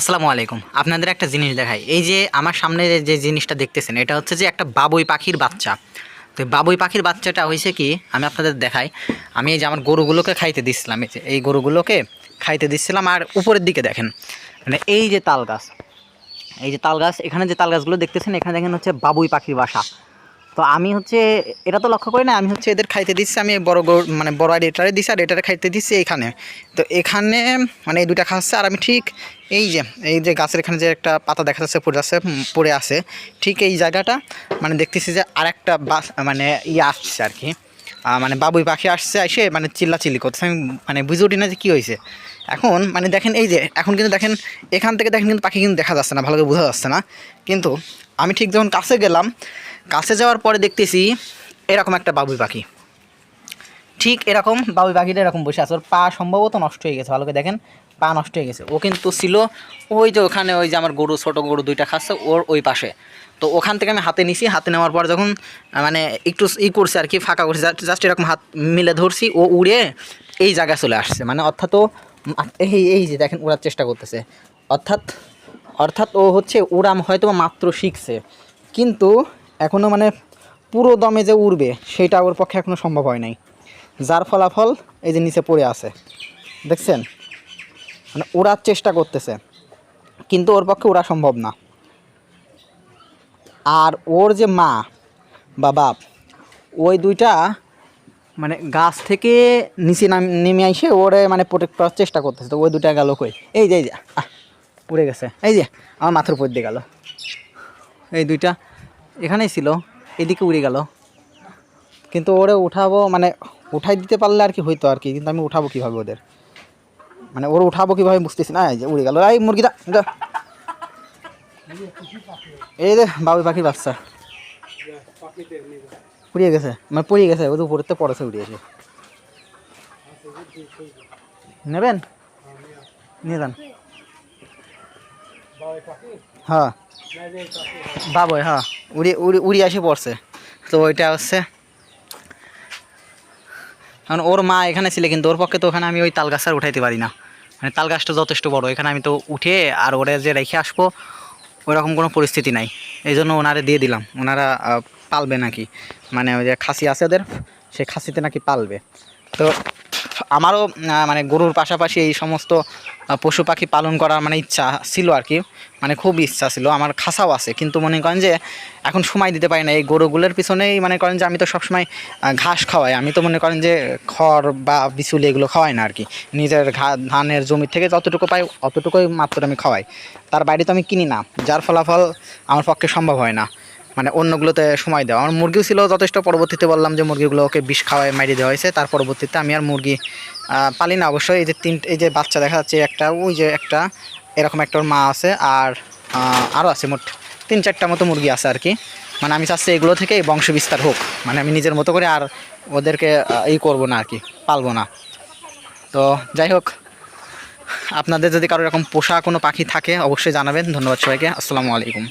আসসালামু আলাইকুম। আপনাদের একটা জিনিস দেখাই। এই যে আমার সামনে যে- জিনিসটা দেখতেছেন, এটা হচ্ছে যে একটা বাবুই পাখির বাচ্চা। তো বাবুই পাখির বাচ্চাটা হয়েছে কি, আমি আপনাদের দেখাই। আমি এই যে আমার গরুগুলোকে খাইতে দিচ্ছিলাম এই যে, এই গরুগুলোকে খাইতে দিচ্ছিলাম আর উপরের দিকে দেখেন মানে এই যে তাল গাছ, এই যে তাল গাছ, এখানে যে তাল গাছগুলো দেখতেছেন, এখানে দেখেন হচ্ছে বাবুই পাখির বাসা। তো আমি হচ্ছে, এটা তো লক্ষ্য করি না, আমি হচ্ছে এদের খাইতে দিচ্ছি, আমি বড় গরু মানে বড় আর এটারে দিচ্ছি আর এটারে খাইতে দিচ্ছি এইখানে তো এখানে মানে এই দুইটা খাচ্ছে, আর আমি ঠিক এই যে এই যে গাছের এখানে যে একটা পাতা দেখা যাচ্ছে, পড়ে আছে পড়ে আছে, ঠিক এই জায়গাটা মানে দেখতেছি যে আরেকটা বাস মানে ইয়ে আসছে আর কি। মানে বাবুই পাখি আসছে, এসে মানে চিল্লাচিল্লি করতেছে, আমি মানে বুঝে উঠি না যে কী হয়েছে। এখন মানে দেখেন এই যে, এখন কিন্তু দেখেন, এখান থেকে দেখেন কিন্তু পাখি কিন্তু দেখা যাচ্ছে না, ভালো করে বোঝা যাচ্ছে না। কিন্তু আমি ঠিক যখন কাছে গেলাম কাছে যাওয়ার পরে দেখতেছি এরকম একটা বাবুই পাখি। ঠিক এরকম বাবুই পাখিটা এরকম বসে আছে। ওর পা সম্ভবত নষ্ট হয়ে গেছে, ভালো করে দেখেন, পা নষ্ট হয়ে গেছে। ও কিন্তু ছিল ওই যে ওখানে, ওই যে আমার গরু, ছোট গরু দুইটা খাচ্ছে ওর ওই পাশে। তো ওখান থেকে আমি হাতে নিছি, হাতে নেওয়ার পর যখন মানে একটু ই করছে আর কি, ফাঁকা করছে জাস্ট এরকম হাত মিলে ধরছি, ও উড়ে এই জায়গায় চলে আসছে। মানে অর্থাৎ ও, এই এই যে দেখেন, উড়ার চেষ্টা করতেছে। অর্থাৎ অর্থাৎ ও হচ্ছে, উড়াম হয়তো মাত্র শিখছে। কিন্তু এখনও মানে পুরো দমে যে উড়বে সেটা ওর পক্ষে এখনও সম্ভব হয় নাই। যার ফলাফল এই যে নিচে পড়ে আছে। দেখছেন? মানে ওড়ার চেষ্টা করতেছে। কিন্তু ওর পক্ষে ওড়া সম্ভব না। আর ওর যে মা বা বাপ, ওই দুইটা মানে গাছ থেকে নিচে নাম এসে ওরে মানে প্রোটেক্ট করার চেষ্টা করতেছে। তো ওই দুটা গেল কই? এই যে এই যে উড়ে গেছে। এই যে, আমার মাথার উপর দিয়ে গেল। এই দুইটা এখানেই ছিল, এদিকে উড়ে গেল। কিন্তু ওরে উঠাবো মানে উঠাই দিতে পারলে আর কি হইতো আর কি, কিন্তু আমি উঠাবো কীভাবে ওদের? মানে ওর উঠাবো কীভাবে বুঝতেছি না যে উড়ে গেল। এই মুরগিটা। এই যে বাবুই পাখির বাচ্চা। পুড়িয়ে গেছে মানে পুড়িয়ে গেছে ওদের উপরের তো পড়েছে উড়িয়েছে। নেবেন? নিয়ে যান। হ্যাঁ। বাবুই হ্যাঁ। উড়ি উড়ি উড়ি এসে পড়ছে। তো ওইটা হচ্ছে। কারণ ওর মা এখানে ছিল কিন্তু ওর পক্ষে তো ওখানে আমি ওই তাল গাছ আর উঠাইতে পারি না। মানে তাল গাছটা যথেষ্ট বড়, এখানে আমি তো উঠে আর ওরে যে রেখে আসব, ওইরকম কোনো পরিস্থিতি নাই। এই জন্য ওনারে দিয়ে দিলাম। ওনারা পালবে নাকি? মানে ওই যে খাসি আছে ওদের সেই খাসিতে নাকি পালবে। তো আমারও মানে গরুর পাশাপাশি এই সমস্ত পশু পাখি পালন করার মানে ইচ্ছা ছিল আর কি। মানে খুব ইচ্ছা ছিল, আমার খাসাও আছে। কিন্তু মনে করেন যে এখন সময় দিতে পারি না, এই গরুগুলোর পিছনেই মনে করেন যে আমি তো সবসময় ঘাস খাওয়াই। আমি তো মনে করেন যে খড় বা বিচুলি এগুলো খাওয়াই না আর কি। নিজের ঘা, ধানের জমি থেকে যতটুকু পাই অতটুকুই মাত্র আমি খাওয়াই। তার বাইরে তো আমি কিনি না, যার ফলাফল আমার পক্ষে সম্ভব হয় না। মানে অন্যগুলোতে সময় দেওয়া। আমার মুরগিও ছিল যথেষ্ট, পরবর্তীতে বললাম যে মুরগিগুলোকে বিষ খাওয়ায় মারিয়ে দেওয়া হয়েছে। তার পরবর্তীতে আমি আর মুরগি পালি না। অবশ্যই এই যে তিন, এই যে বাচ্চা দেখা যাচ্ছে, একটা, ওই যে একটা, এরকম একটা মা আছে আর আরও আছে মোট তিন, চারটা মতো মুরগি আছে আর কি। মানে আমি চাচ্ছি এগুলো থেকে বংশ বিস্তার হোক। মানে আমি নিজের মতো করে আর ওদেরকে ই করব না আর কি, পালবো না। তো যাই হোক, আপনাদের যদি কারও এরকম পোষা কোনো পাখি থাকে, অবশ্যই জানাবেন। ধন্যবাদ সবাইকে। আসসালামু আলাইকুম।